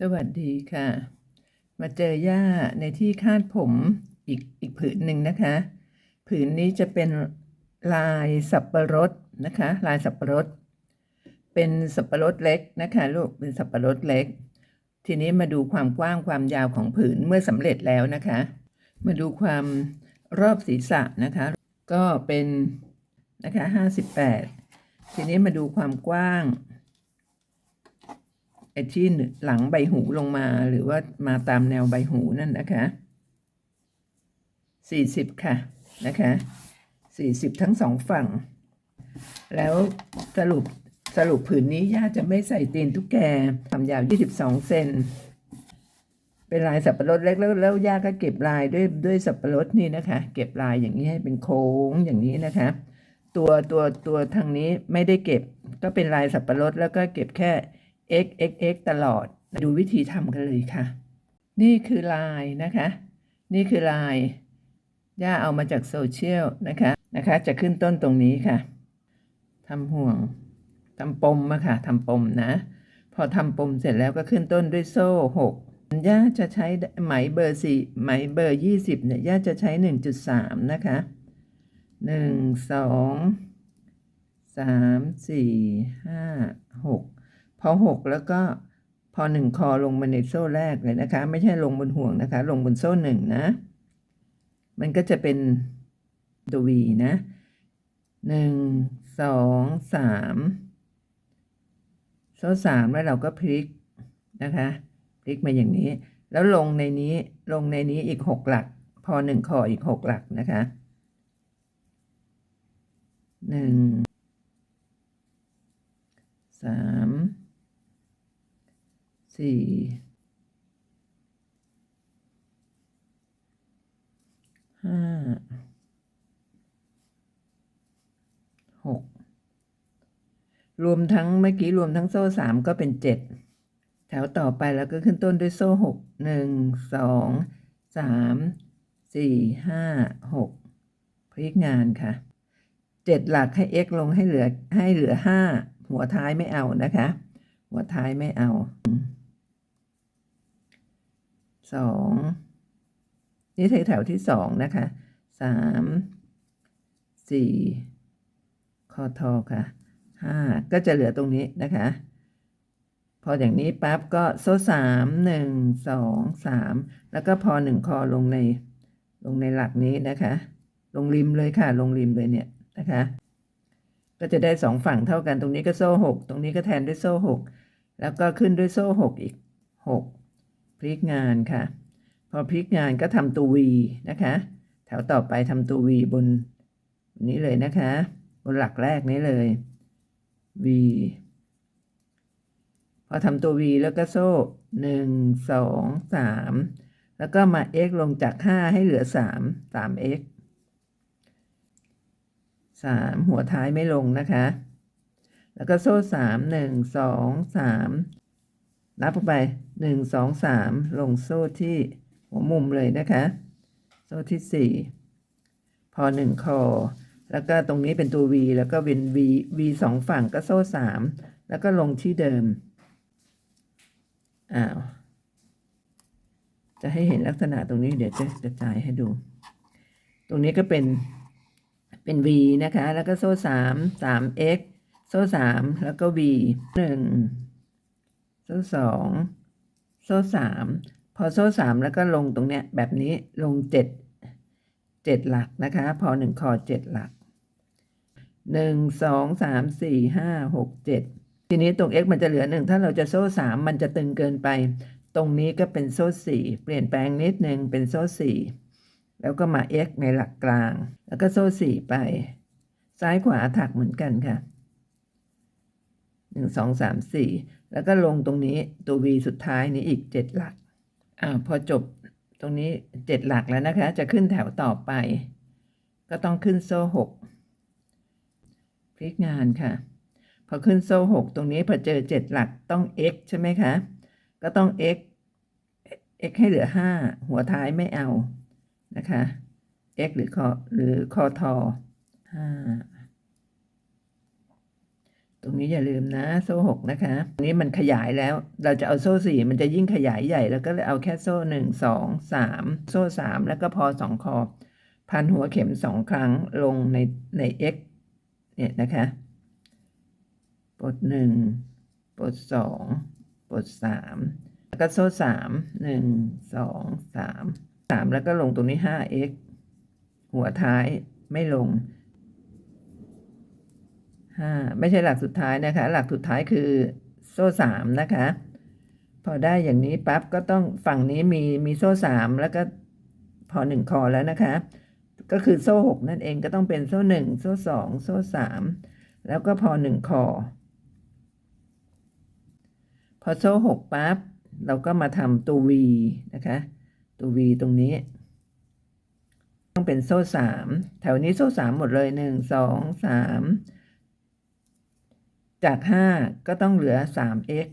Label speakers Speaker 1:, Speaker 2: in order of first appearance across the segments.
Speaker 1: สวัสดีค่ะ มาเจอย่าในที่คาดผมอีกอีกผืนหนึ่งนะคะ ผืนนี้จะเป็นลายสับปะรดนะคะ ลายสับปะรด เป็นสับปะรดเล็กนะคะลูกเป็นสับปะรดเล็ก ทีนี้มาดูความกว้างความยาวของผืนเมื่อสำเร็จแล้วนะคะ มาดูความรอบศีรษะนะคะ ก็เป็นนะคะห้าสิบแปดทีนี้มาดูความกว้าง ไอ้ที่หลังใบหูลงมาหรือว่ามาตามแนวใบหูนั่นนะคะสี่สิบค่ะนะคะสี่สิบทั้งสองฝั่ง แล้วสรุปสรุปผืนนี้ย่าจะไม่ใส่ตีนตุ๊กแกความยาวยี่สิบสองเซนเป็นลายสับปะรดเล็กแล้วแล้วย่าก็เก็บลายด้วยด้วยสับปะรดนี่นะคะ เก็บลายอย่างนี้ให้เป็นโค้งอย่างนี้นะคะ ตัวตัวตัวทางนี้ไม่ได้เก็บก็เป็นลายสับปะรดแล้วก็เก็บแค่ x x x ตลอด ดูวิธีทำกันเลยค่ะ นี่คือลายนะคะ นี่คือลายย่าเอามาจากโซเชียลนะคะนะคะ จะขึ้นต้นตรงนี้ค่ะทำห่วงทำปมมาค่ะทำปมนะ พอทำปมเสร็จแล้วก็ขึ้นต้นด้วยโซ่หกย่าจะใช้ไหมเบอร์สี่ไหมเบอร์ยี่สิบเนี่ยย่าจะใช้หนึ่งจุดสามนะคะหนึ่งสองสามสี่ห้าหก พอหกแล้วก็พอหนึ่งคอลงมาในโซ่แรกเลยนะคะ ไม่ใช่ลงบนห่วงนะคะ ลงบนโซ่หนึ่งนะ มันก็จะเป็นตัววีนะหนึ่งสองสามโซ่สามแล้วเราก็พลิกนะคะ พลิกมาอย่างนี้ แล้วลงในนี้ลงในนี้อีกหกหลัก พอหนึ่งคออีกหกหลักนะคะหนึ่งสาม สี่ห้าหกรวมทั้งเมื่อกี้รวมทั้งโซ่สามก็เป็นเจ็ดแถวต่อไปแล้วก็ขึ้นต้นด้วยโซ่หกหนึ่งสองสามสี่ห้าหกพลิกงานค่ะเจ็ดหลักให้ x ลงให้เหลือให้เหลือห้าหัวท้ายไม่เอานะคะ หัวท้ายไม่เอา สองนี่แถวที่สองนะคะสามสี่คอทอค่ะห้าก็จะเหลือตรงนี้นะคะ พออย่างนี้ปั๊บก็โซ่สามหนึ่งสองสามแล้วก็พอหนึ่งคอลงในลงในหลักนี้นะคะ ลงริมเลยค่ะ ลงริมเลยเนี่ยนะคะ ก็จะได้สองฝั่งเท่ากันตรงนี้ก็โซ่หกตรงนี้ก็แทนด้วยโซ่หกแล้วก็ขึ้นด้วยโซ่หกอีกหก ลิกงานค่ะ พอพลิกงานก็ทำตัววีนะคะ แถวต่อไปทำตัววีบนนี้เลยนะคะ บนหลักแรกนี้เลย V พอทำตัว V แล้วก็โซ่หนึ่งสองสามแล้วก็มา x ลงจากห้าให้เหลือสามสาม x สามหัวท้ายไม่ลงนะคะ แล้วก็โซ่สามหนึ่งสองสาม นับไปหนึ่งสองสามลงโซ่ที่หัวมุมเลยนะคะ โซ่ที่สี่พอหนึ่งคอ แล้วก็ตรงนี้เป็นตัว V แล้วก็เป็น V V สองฝั่งก็โซ่สามแล้วก็ลงที่เดิมอ้าวจะให้เห็นลักษณะตรงนี้เดี๋ยวจะกระจายให้ดู ตรงนี้ก็เป็นเป็น v นะคะ แล้วก็โซ่สามสาม x โซ่สามแล้วก็ v หนึ่ง โซ่สองโซ่สามพอโซ่สามแล้วก็ลงตรงเนี้ยแบบนี้ลงเจ็ดเจ็ดหลักนะคะ พอหนึ่งคอเจ็ดหลักหนึ่งสองสามสี่ห้าหกเจ็ดทีนี้ตรง x มันจะเหลือหนึ่งถ้าเราจะโซ่สามมันจะตึงเกินไป ตรงนี้ก็เป็นโซ่สี่เปลี่ยนแปลงนิดนึงเป็นโซ่สี่แล้วก็มา x ในหลักกลาง แล้วก็โซ่สี่ไป ซ้ายขวาถักเหมือนกันค่ะหนึ่งสองสามสี่ แล้วก็ลงตรงนี้ตัว v สุดท้ายนี้อีกเจ็ดหลักอ่าพอจบตรงนี้เจ็ดหลักแล้วนะคะ จะขึ้นแถวต่อไป ก็ต้องขึ้นโซ่หกพลิกงานค่ะ พอขึ้นโซ่หกตรงนี้พอเจอเจ็ดหลักต้อง x ใช่ไหมคะ ก็ต้อง x x ให้เหลือห้าหัวท้ายไม่เอานะคะ x หรือคอหรือคอทอห้า ตรงนี้อย่าลืมนะ โซ่หกนะคะนนี้มันขยายแล้ว เราจะเอาโซ่สี่มันจะยิ่งขยายใหญ่ แล้วก็เลยเอาแค่โซ่หนึ่งสองสามโซ่สามแล้วก็พอสองคอ พันหัวเข็มสองครั้งลงในใน x เนี่ยนะคะปลดหนึ่งปลดสองปลดสามแล้วก็โซ่สามหนึ่งสองสามสามแล้วก็ลงตรงนี้ห้า x หัวท้ายไม่ลง ห้าไม่ใช่หลักสุดท้ายนะคะ หลักสุดท้ายคือโซ่สามนะคะ พอได้อย่างนี้ปั๊บก็ต้องฝั่งนี้มีมีโซ่สามแล้วก็พอหนึ่งคอแล้วนะคะ ก็คือโซ่หกนั่นเองก็ต้องเป็นโซ่หนึ่งโซ่สองโซ่สามแล้วก็พอหนึ่งคอ พอโซ่หกปั๊บเราก็มาทำตัว V นะคะ ตัว V ตรงนี้ ต้องเป็นโซ่สามแถวนี้โซ่สามหมดเลยหนึ่งสองสาม จากห้าก็ต้องเหลือสาม x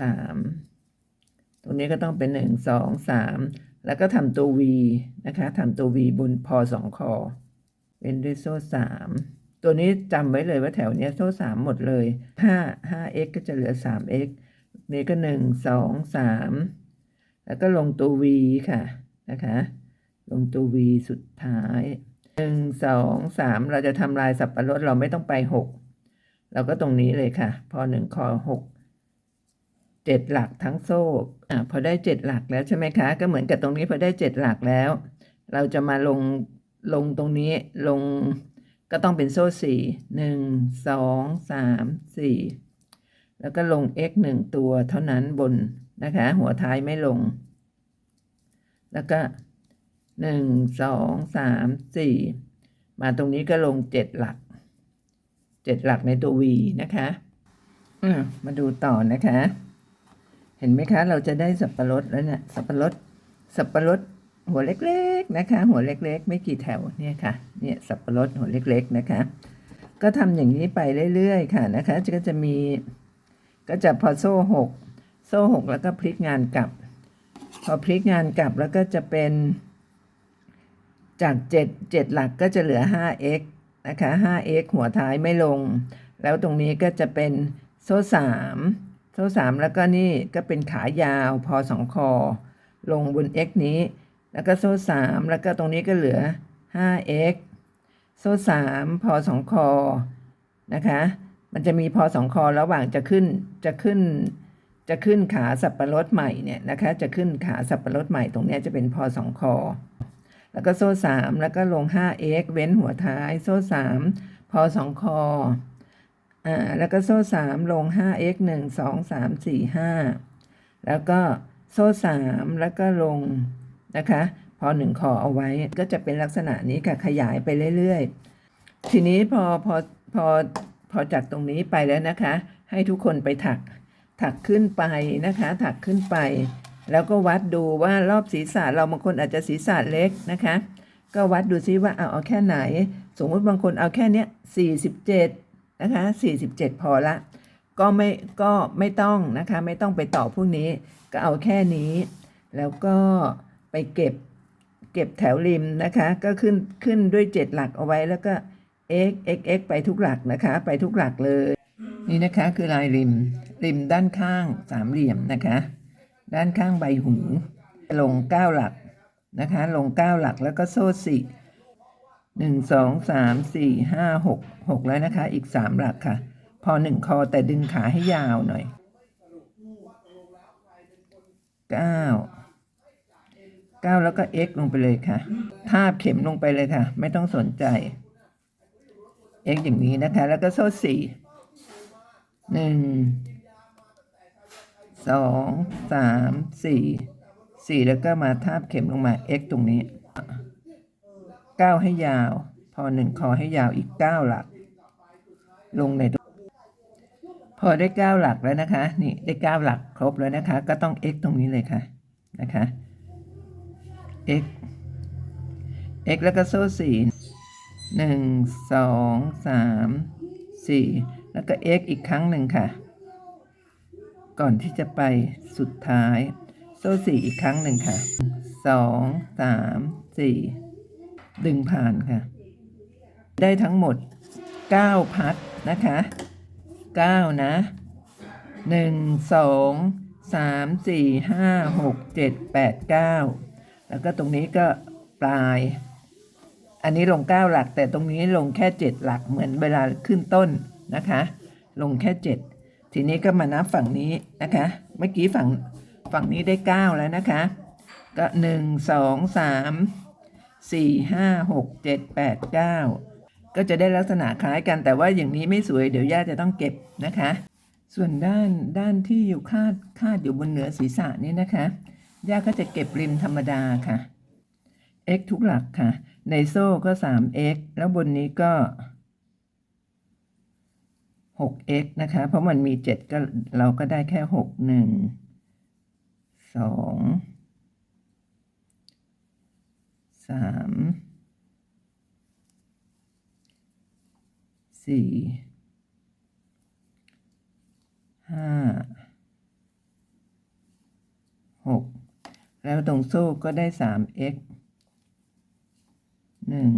Speaker 1: สามตรงนี้ก็ต้องเป็นหนึ่งสองสามแล้วก็ทำตัว v นะคะทำตัว v บนพอสองคอเป็นด้วยโซ่สามตัวนี้จำไว้เลยว่าแถวเนี้ยโซ่สามหมดเลยห้าห้า x ก็จะเหลือสาม x นี่ก็หนึ่งสองสามแล้วก็ลงตัว v ค่ะนะคะ ลงตัว v สุดท้าย หนึ่งสองสามเราจะทำลายสับปะรดเราไม่ต้องไปหกเราก็ตรงนี้เลยค่ะ พอหนึ่งคอหกเจ็ดหลักทั้งโซ่อะพอได้เจ็ดหลักแล้วใช่ไหมคะ ก็เหมือนกับตรงนี้พอได้เจ็ดหลักแล้ว เราจะมาลงลงตรงนี้ลงก็ต้องเป็นโซ่สี่หนึ่งสองสามสี่แล้วก็ลง x หนึ่งตัวเท่านั้นบนนะคะ หัวท้ายไม่ลง แล้วก็ หนึ่งสองสามสี่มาตรงนี้ก็ลงเจ็ดหลักเจ็ดหลักในตัว v นะคะมาดูต่อนะคะ เห็นไหมคะ เราจะได้สับปะรดแล้วเนี่ยสับปะรดสับปะรดหัวเล็กๆนะคะ หัวเล็กๆ ไม่กี่แถวเนี่ยค่ะเนี่ยสับปะรดหัวเล็กๆนะคะ ก็ทำอย่างนี้ไปเรื่อยๆค่ะนะคะก็จะมีก็จะพอโซ่หกโซ่หกแล้วก็พลิกงานกลับ พอพลิกงานกลับแล้วก็จะเป็น จากเจ็ดเจ็ดหลักก็จะเหลือ 5x นะคะ 5x หัวท้ายไม่ลง แล้วตรงนี้ก็จะเป็นโซ่สามโซ่สามแล้วก็นี่ก็เป็นขายาวพอสองคอ ลงบน x นี้ แล้วก็โซ่สามแล้วก็ตรงนี้ก็เหลือ 5x โซ่สามพอสองคอ นะคะ มันจะมีพอสองคอระหว่างจะขึ้นจะขึ้นจะขึ้นขาสับปะรดใหม่เนี่ยนะคะ จะขึ้นขาสับปะรดใหม่ตรงนี้จะเป็นพอสองคอ แล้วก็โซ่สามแล้วก็ลง 5x เว้นหัวท้ายโซ่สามพอสองคออ่าแล้วก็โซ่สามลง 5x หนึ่งสองสามสี่ห้าแล้วก็โซ่สามแล้วก็ลงนะคะ พอหนึ่งคอเอาไว้ก็จะเป็นลักษณะนี้ค่ะ ขยายไปเรื่อยๆ ทีนี้พอพอพอพอจากตรงนี้ไปแล้วนะคะ ให้ทุกคนไปถักถักขึ้นไปนะคะ ถักขึ้นไป แล้วก็วัดดูว่ารอบศีรษะเราบางคนอาจจะศีรษะเล็กนะคะ ก็วัดดูซิว่าเอาเอาแค่ไหน สมมติบางคนเอาแค่เนี้ย47นะคะ47 พอละ ก็ไม่ก็ไม่ต้องนะคะไม่ต้องไปต่อพวกนี้ก็เอาแค่นี้ แล้วก็ไปเก็บเก็บแถวริมนะคะ ก็ขึ้นขึ้นด้วย 7 หลักเอาไว้แล้วก็ x x x ไปทุกหลักนะคะ ไปทุกหลักเลย นี่นะคะคือลายริมริมด้านข้างสามเหลี่ยมนะคะ ด้านข้างใบหู ลงเก้าหลักนะคะ ลงเก้าหลักแล้วก็โซ่สี่หนึ่งสองสามสี่ห้าหกหกแล้วนะคะ อีกสามหลักค่ะ พอหนึ่งคอแต่ดึงขาให้ยาวหน่อยเก้าเก้าแล้วก็ x ลงไปเลยค่ะทาบเข็มลงไปเลยค่ะ ไม่ต้องสนใจ x อย่างนี้นะคะ แล้วก็โซ่สี่หนึ่ง สองสามสี่สี่แล้วก็มาทาบเข็มลงมา x ตรงนี้เก้าให้ยาว พอหนึ่งคอให้ยาวอีกเก้าหลัก ลงในพอได้เก้าหลักแล้วนะคะ นี่ได้เก้าหลักครบแล้วนะคะ ก็ต้อง x ตรงนี้เลยค่ะนะคะ x x แล้วก็โซ่สี่หนึ่งสองสามสี่แล้วก็ x อีกครั้งหนึ่งค่ะ ก่อนที่จะไปสุดท้าย โซ่สี่อีกครั้งหนึ่งค่ะสองสามสี่ดึงผ่านค่ะ ได้ทั้งหมด 9 พัดนะคะเก้านะหนึ่งสองสามสี่ห้าหกเจ็ดแปดเก้าแล้วก็ตรงนี้ก็ปลาย อันนี้ลงเก้าหลัก แต่ตรงนี้ลงแค่เจ็ดหลักเหมือนเวลาขึ้นต้นนะคะ ลงแค่เจ็ด ทีนี้ก็มานับฝั่งนี้นะคะ เมื่อกี้ฝั่งฝั่งนี้ได้เก้าแล้วนะคะ ก็หนึ่งสองสามสี่ห้าหกเจ็ดแปดเก้าก็จะได้ลักษณะคล้ายกันแต่ว่าอย่างนี้ไม่สวยเดี๋ยวย่าจะต้องเก็บนะคะ ส่วนด้านด้านที่อยู่คาดคาดอยู่บนเหนือศีรษะนี่นะคะ ย่าก็จะเก็บริมธรรมดาค่ะ x ทุกหลักค่ะ ในโซ่ก็ 3x แล้วบนนี้ก็ 6x นะคะ เพราะมันมี 7 ก็เราก็ได้แค่ 6 1 2 3 4 5 6แล้วตรงโซ่ก็ได้ 3x หนึ่ง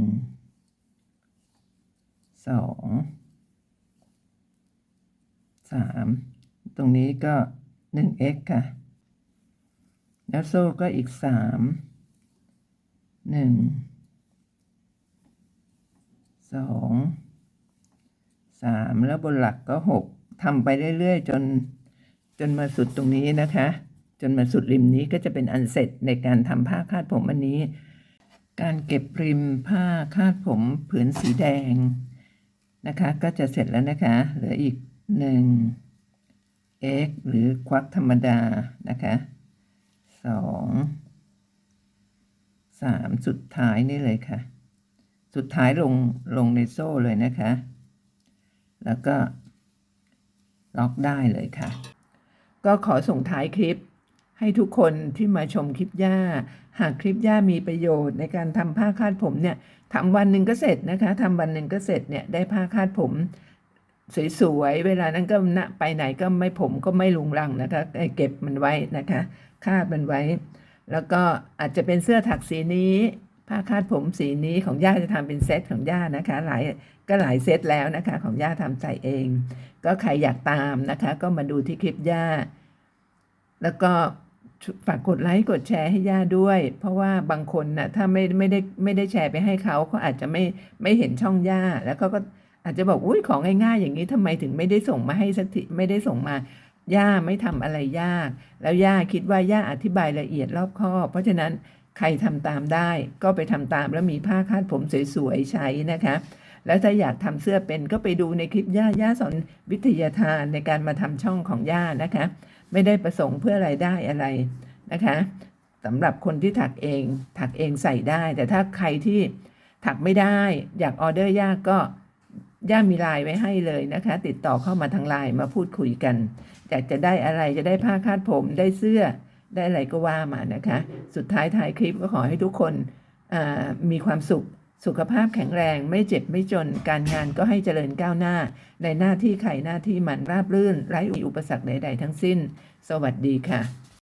Speaker 1: สอง สามตรงนี้ก็หนึ่ง x ค่ะ แล้วโซ่ก็อีกสามหนึ่งสองสามแล้วบนหลักก็หกทำไปเรื่อยๆ จนจนมาสุดตรงนี้นะคะ จนมาสุดริมนี้ก็จะเป็นอันเสร็จในการทำผ้าคาดผมอันนี้ การเก็บริมผ้าคาดผมผืนสีแดงนะคะ ก็จะเสร็จแล้วนะคะ เหลืออีก หนึ่ง x หรือควักธรรมดา นะคะสองสามสุดท้ายนี่เลยค่ะ สุดท้ายลงลงในโซ่เลยนะคะ แล้วก็ ล็อกได้เลยค่ะ ก็ขอส่งท้ายคลิปให้ทุกคนที่มาชมคลิปย่า หากคลิปย่ามีประโยชน์ในการทำผ้าคาดผมเนี่ยทำวันหนึ่งก็เสร็จนะคะทำวันหนึ่งก็เสร็จเนี่ยได้ผ้าคาดผม สวยๆ เวลานั้นก็ณไปไหนก็ไม่ผมก็ไม่ลุงรังนะคะเก็บมันไว้นะคะคาดมันไว้ แล้วก็อาจจะเป็นเสื้อถักสีนี้ ผ้าคาดผมสีนี้ของย่าจะทำเป็นเซตของย่านะคะ หลายก็หลายเซตแล้วนะคะ ของย่าทำใส่เอง ก็ใครอยากตามนะคะ ก็มาดูที่คลิปย่า แล้วก็ฝากกดไลค์กดแชร์ให้ย่าด้วย เพราะว่าบางคนนะ่ะถ้าไม่ไม่ได้ไม่ได้แชร์ไปให้เขาเขาอาจจะไม่ไม่เห็นช่องย่าแล้วเขาก็ อาจจะบอกอุ้ยของง่ายๆอย่างนี้ทำไมถึงไม่ได้ส่งมาให้สักทีไม่ได้ส่งมาย่าไม่ทำอะไรยาก แล้วย่าคิดว่าย่าอธิบายละเอียดรอบคอบเพราะฉะนั้นใครทำตามได้ก็ไปทำตามแล้วมีผ้าคาดผมสวยๆใช้นะคะ แล้วถ้าอยากทำเสื้อเป็นก็ไปดูในคลิปย่าย่าสอนวิทยาทานในการมาทำช่องของย่านะคะ ไม่ได้ประสงค์เพื่อไรายได้อะไรนะคะสำหรับคนที่ถักเองถักเองใส่ได้ แต่ถ้าใครที่ถักไม่ได้ อยากออเดอร์ย่าก็ ย่ามีไลน์ไว้ให้เลยนะคะ ติดต่อเข้ามาทางไลน์มาพูดคุยกันอยากจะได้อะไรจะได้ผ้าคาดผมได้เสื้อได้อะไรก็ว่ามานะคะ สุดท้ายท้ายคลิปก็ขอให้ทุกคนมีความสุขสุขภาพแข็งแรง ไม่เจ็บไม่จนการงานก็ให้เจริญก้าวหน้า ในหน้าที่ใครหน้าที่มันราบรื่น ไร้อุปสรรคใด ๆ ทั้งสิ้น สวัสดีค่ะ